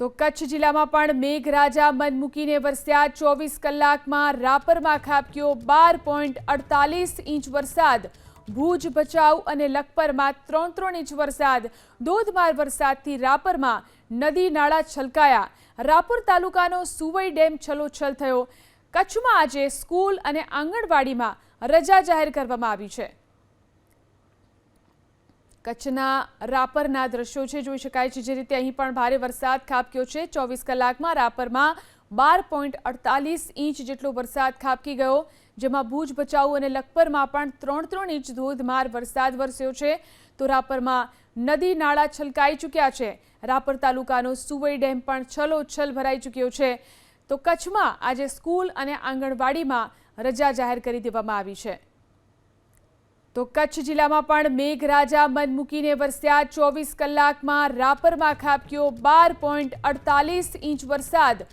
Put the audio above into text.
તો કચ્છ જિલ્લામાં પણ મેઘરાજા મન મૂકીને વરસ્યા, ચોવીસ કલાકમાં રાપરમાં ખાબક્યો, બાર પોઈન્ટ અડતાલીસ ઇંચ વરસાદ, ભુજ ભચાઉ અને લખપરમાં ત્રણ ત્રણ ઇંચ વરસાદ, ધોધમાર વરસાદથી રાપરમાં નદી નાળા છલકાયા. રાપર તાલુકાનો સુવઈ ડેમ છલોછલ થયો. કચ્છમાં આજે સ્કૂલ અને આંગણવાડીમાં રજા જાહેર કરવામાં આવી છે. કચ્છના રાપરના દ્રશ્યો છે, જોઈ શકાય છે, જે રીતે અહીં પણ ભારે વરસાદ ખાબક્યો છે. ચોવીસ કલાકમાં રાપરમાં બાર પોઈન્ટ અડતાલીસ ઇંચ જેટલો વરસાદ ખાબકી ગયો, જેમાં ભુજ, ભચાઉ અને લખપરમાં પણ ત્રણ ત્રણ ઇંચ ધોધમાર વરસાદ વરસ્યો છે. તો રાપરમાં નદી નાળા છલકાઈ ચૂક્યા છે. રાપર તાલુકાનો સુવઈ ડેમ પણ છલોછલ ભરાઈ ચૂક્યો છે. તો કચ્છમાં આજે સ્કૂલ અને આંગણવાડીમાં રજા જાહેર કરી દેવામાં આવી છે. તો કચ્છ જિલ્લામાં પણ મેઘરાજા મન મૂકીને વરસ્યા. ચોવીસ કલાકમાં રાપરમાં ખાબક્યો બાર પોઈન્ટ અડતાલીસ ઇંચ વરસાદ.